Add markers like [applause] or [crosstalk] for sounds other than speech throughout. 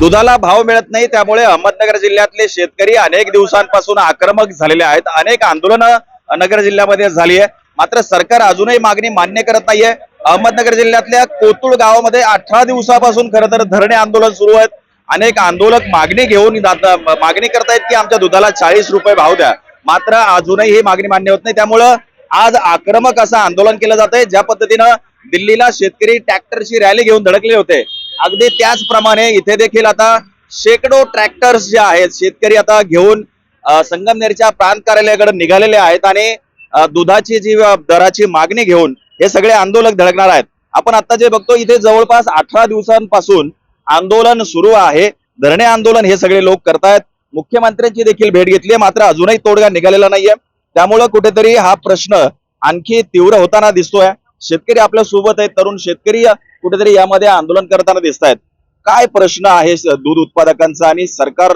दुधाला भाव मिळत नाही त्यामुळे अहमदनगर जिल्ह्यातले शेतकरी अनेक दिवसांपासून आक्रमक झालेले आहेत. अनेक आंदोलनं नगर जिल्ह्यामध्ये झाली आहे. मात्र सरकार अजूनही मागणी मान्य करत नाहीये. अहमदनगर जिल्ह्यातल्या कोतुळ गावामध्ये अठरा दिवसापासून खरं तर धरणे आंदोलन सुरू आहेत. अनेक आंदोलक मागणी घेऊन मागणी करतायत की आमच्या दुधाला चाळीस रुपये भाव द्या. मात्र अजूनही ही मागणी मान्य होत नाही. त्यामुळं आज आक्रमक असं आंदोलन केलं जात आहे ज्या पद्धतीनं दिल्लीला शेतकरी ट्रॅक्टरची रॅली घेऊन धडकले होते. अगदी त्याचप्रमाणे इथे देखील आता शेकडो ट्रॅक्टर्स जे आहेत शेतकरी आता घेऊन संगमनेरच्या प्रांत कार्यालयाकडे निघालेले आहेत आणि दुधाची जी दराची मागणी घेऊन हे सगळे आंदोलक धडकणार आहेत. आपण आता जे बघतो इथे जवळपास अठरा दिवसांपासून आंदोलन सुरू आहे. धरणे आंदोलन हे सगळे लोक करतायत. मुख्यमंत्र्यांची देखील भेट घेतली आहे. मात्र अजूनही तोडगा निघालेला नाहीये. त्यामुळं कुठेतरी हा प्रश्न आणखी तीव्र होताना दिसतोय. शेतकरी आपल्यासोबत आहेत. तरुण शेतकरी कुठेतरी यामध्ये आंदोलन करताना दिसत आहेत काय प्रश्न आहे दूध उत्पादकांचा आणि सरकार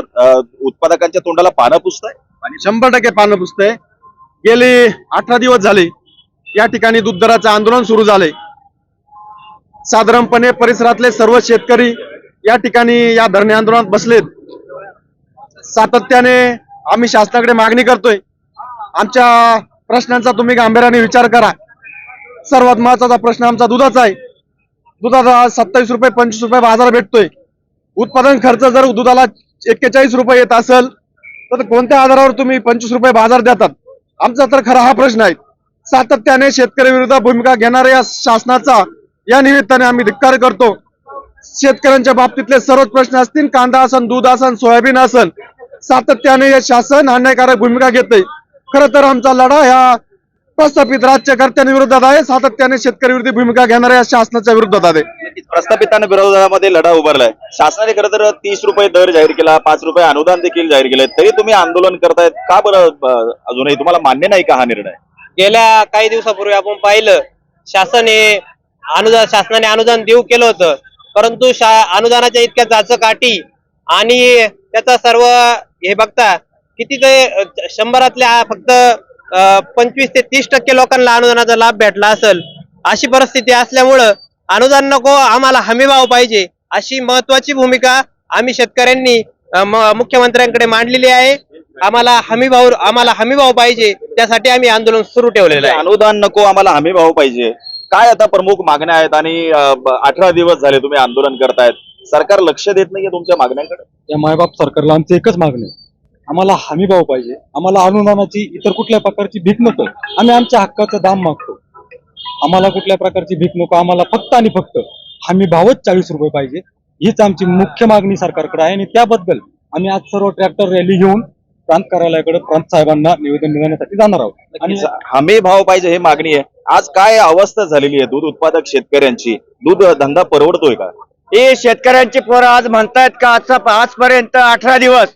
उत्पादकांच्या तोंडाला पानं पुसतंय? आणि शंभर टक्के पानं पुसतंय. गेली अठरा दिवस झाले. या ठिकाणी दूध दराचं आंदोलन सुरू झाले साधारणपणे परिसरातले सर्व शेतकरी या ठिकाणी या धरणे आंदोलनात बसलेत. सातत्याने आम्ही शासनाकडे मागणी करतोय. आमच्या प्रश्नांचा तुम्ही गांभीर्याने विचार करा. सर्वात महत्त्वाचा प्रश्न आमचा दुधाचा आहे. दुधाचा सत्तावीस रुपये पंचवीस रुपये बाजार भेटतोय. उत्पादन खर्च जर दुधाला एक्केचाळीस रुपये येत असेल तर कोणत्या आधारावर तुम्ही पंचवीस रुपये बाजार देतात? आमचा तर खरा हा प्रश्न आहे. सातत्याने शेतकरी विरुद्ध भूमिका घेणाऱ्या शासनाचा या निमित्ताने आम्ही धिक्कार करतो. शेतकऱ्यांच्या बाबतीतले सर्वच प्रश्न असतील. कांदा असन दूध असन सोयाबीन असन. सातत्याने हे शासन अन्यायकारक भूमिका घेते खर तर आमचा लढा ह्या प्रस्थापित राज्यकर्त्यांविरोधात आहे. सातत्याने शेतकरी विरोधी भूमिका घेणाऱ्या या शासनाच्या विरोधात आहे. प्रस्थापितांना विरोधामध्ये लढा उभारलाय. शासनाने खरं तर तीस रुपये दर जाहीर केला पाच रुपये अनुदान देखील जाहीर केलंय. तरी तुम्ही आंदोलन करतायत का बरं? अजूनही तुम्हाला मान्य नाही का हा निर्णय? गेल्या काही दिवसापूर्वी आपण पाहिलं शासन हे अनुदान शासनाने अनुदान देऊ केलं होतं. परंतु शा अनुदानाच्या इतक्या जाचकाठी आणि त्याचा सर्व हे बघता किती ते शंभरातल्या फक्त पंचवीस ते तीस टक्के लोकांना अनुदानाचा लाभ भेटला असेल अशी परिस्थिती असल्यामुळं अनुदान नको आम्हाला हमीभाव पाहिजे अशी महत्वाची भूमिका आम्ही शेतकऱ्यांनी मुख्यमंत्र्यांकडे मांडलेली आहे. आम्हाला हमीभाव आम्हाला हमीभाव पाहिजे त्यासाठी आम्ही आंदोलन सुरू ठेवलेलं आहे. अनुदान नको आम्हाला हमीभाव पाहिजे. काय आता प्रमुख मागण्या आहेत आणि अठरा दिवस झाले तुम्ही आंदोलन करतायत. सरकार लक्ष देत नाहीये तुमच्या मागण्यांकडे? या मायबाप सरकारला आमची एकच मागणी आहे. आम्हाला हमी भाव पाहिजे. आम्हाला अनुदानाची इतर कुठल्या प्रकारची भीक नको. आम्ही आमच्या हक्काचा दाम मागतो. आम्हाला कुठल्या प्रकारची भीक नको. आम्हाला फक्त आणि फक्त हमी भावच चाळीस रुपये पाहिजे. हीच आमची मुख्य मागणी सरकारकडे आहे आणि त्याबद्दल आम्ही आज सर्व ट्रॅक्टर रॅली घेऊन प्रांत कार्यालयाकडे प्रांत साहेबांना निवेदन देण्यासाठी जाणार आहोत. आणि हमी भाव पाहिजे हे मागणी आहे. आज काय अवस्था झालेली आहे? दूध उत्पादक शेतकऱ्यांची? दूध धंदा परवडतोय का? हे शेतकऱ्यांची पोरं आज म्हणतायत का आजचा आजपर्यंत अठरा दिवस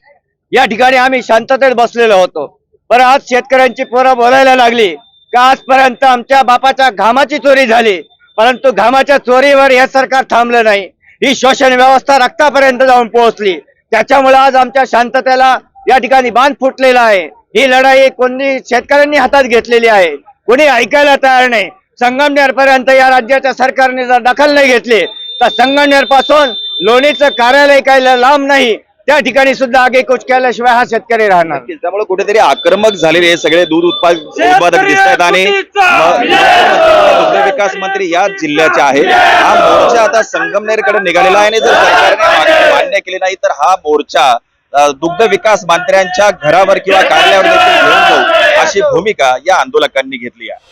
या ठिकाणी आम्ही शांततेत बसलेलो होतो. पण आज शेतकऱ्यांची पोरं बोलायला लागली का आजपर्यंत आमच्या बापाच्या घामाची चोरी झाली. परंतु घामाच्या चोरीवर हे सरकार थांबलं नाही. ही शोषण व्यवस्था रक्तापर्यंत जाऊन पोहोचली. त्याच्यामुळे आज आमच्या शांततेला या ठिकाणी बांध फुटलेला आहे. ही लढाई कोणी शेतकऱ्यांनी हातात घेतलेली आहे. कोणी ऐकायला तयार नाही. संगमनेर पर्यंत या राज्याच्या सरकारने जर दखल नाही घेतली तर संगमनेरपासून लोणीचं कार्यालय काही लांब नाही. त्या ठिकाणी सुद्धा आगेकूच केल्याशिवाय हा शेतकरी राहणार. त्यामुळे कुठेतरी आक्रमक झालेले हे सगळे दूध उत्पादक उत्पादक दिसत आहेत. आणि विकास मंत्री याच जिल्ह्याचे आहेत. हा मोर्चा आता संगमनेरकडे निघालेला आहे आणि जर सरकारने मान्य केली नाही तर हा मोर्चा दुग्ध विकास मंत्र्यांच्या घरावर किंवा कार्यालयावर देखील घेऊन जाऊ अशी भूमिका या आंदोलकांनी घेतली आहे.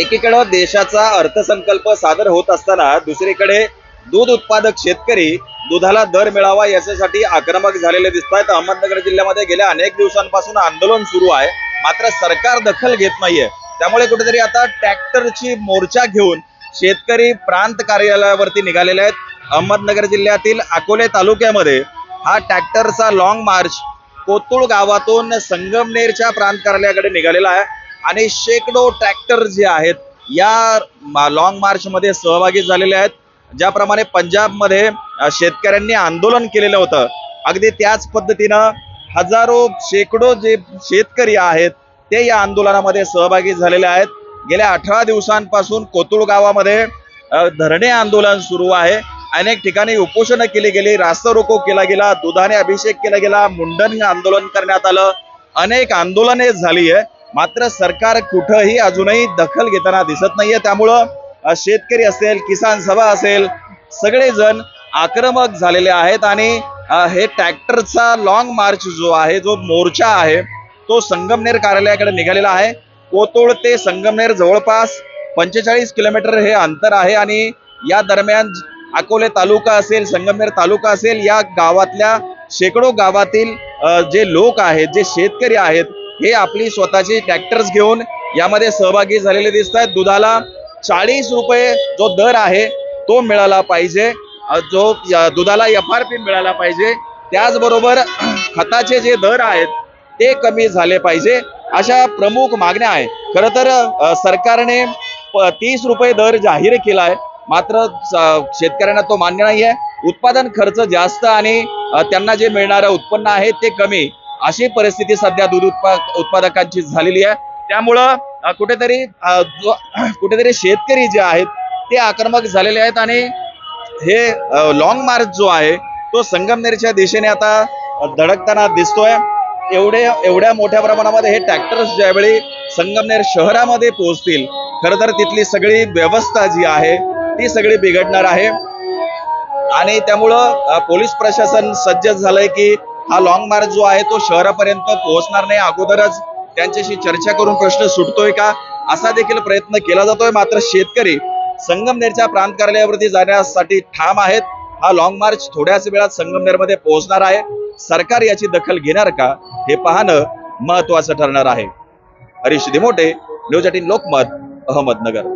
एकीकडे देशाचा अर्थसंकल्प सादर होत असताना दुसरीकडे दूध उत्पादक शेतकरी दुधाला दर मिळावा याच्यासाठी आक्रमक झालेले दिसत आहेत अहमदनगर जिल्ह्यामध्ये गेल्या अनेक दिवसांपासून आंदोलन सुरू आहे. मात्र सरकार दखल घेत नाहीये. त्यामुळे कुठेतरी आता ट्रॅक्टरची मोर्चा घेऊन शेतकरी प्रांत कार्यालयावरती निघालेले आहेत. अहमदनगर जिल्ह्यातील अकोले तालुक्यामध्ये हा ट्रॅक्टरचा लॉंग मार्च कोतुळ गावातून संगमनेरच्या प्रांत कार्यालयाकडे निघालेला आहे. आणि शेकडो ट्रॅक्टर जे आहेत या लॉंग मार्चमध्ये सहभागी झालेले आहेत. ज्याप्रमाणे पंजाबमध्ये शेतकऱ्यांनी आंदोलन केलेलं होतं. अगदी त्याच पद्धतीनं हजारो शेकडो जे शेतकरी आहेत ते या आंदोलनामध्ये सहभागी झालेले आहेत. गेल्या अठरा दिवसांपासून कोतुळ गावामध्ये धरणे आंदोलन सुरू आहे. अनेक ठिकाणी उपोषणं केली गेली रास्ता रोको केला गेला दुधाने अभिषेक केला गेला मुंडन आंदोलन करण्यात आलं. अनेक आंदोलने झाली आहे मात्र सरकार कुठंही अजूनही दखल घेताना दिसत नाहीये. त्यामुळं शेतकरी असेल किसान सभा असेल सगळेजण आक्रमक झालेले आहेत आणि हे ट्रॅक्टरचा लॉंग मार्च जो आहे जो मोर्चा आहे तो संगमनेर कार्यालयाकडे निघालेला आहे. कोतोळ ते संगमनेर जवळपास पंचेचाळीस किलोमीटर हे अंतर आहे आणि या दरम्यान अकोले तालुका असेल संगमनेर तालुका असेल या गावातल्या शेकडो गावातील जे लोक आहेत जे शेतकरी आहेत हे आपली स्वतःची ट्रॅक्टर्स घेऊन यामध्ये सहभागी झालेले दिसत आहेत दुधाला चाळीस रुपये जो दर आहे तो मिळाला पाहिजे. जो दुधाला एफ आर पी मिळाला पाहिजे त्याचबरोबर खताचे जे दर आहेत ते कमी झाले पाहिजे अशा प्रमुख मागण्या आहे खरं तर सरकारने तीस रुपये दर जाहीर केला आहे मात्र शेतकऱ्यांना तो मान्य नाही आहे उत्पादन खर्च जास्त आणि त्यांना जे मिळणारं उत्पन्न आहे ते कमी. अशी परिस्थिती सध्या दूध उत्पा उत्पादकांची झालेली आहे. त्यामुळं कुठेतरी जो [clears throat] कुठेतरी शेतकरी जे आहेत ते आक्रमक झालेले आहेत आणि हे लॉंग मार्च जो आहे तो संगमनेरच्या दिशेने आता धडकताना दिसतोय. एवढे एवढ्या मोठ्या प्रमाणामध्ये हे ट्रॅक्टर्स ज्यावेळी संगमनेर शहरामध्ये पोहोचतील खरं तर तिथली सगळी व्यवस्था जी आहे ती सगळी बिघडणार आहे. आणि त्यामुळं पोलीस प्रशासन सज्ज झालंय की हा लॉंग मार्च जो आहे तो शहरापर्यंत पोहोचणार नाही. अगोदरच त्यांच्याशी चर्चा करून प्रश्न सुटतोय का? असा देखील प्रयत्न केला जातोय. मात्र शेतकरी संगमनेरच्या प्रांत कार्यालयावरती जाण्यासाठी ठाम आहेत. हा लॉंग मार्च थोड्याच वेळात संगमनेरमध्ये पोहोचणार आहे. सरकार याची दखल घेणार का हे पाहणं महत्वाचं ठरणार आहे. Harish Dimote news eighteen Lokmat Ahmednagar.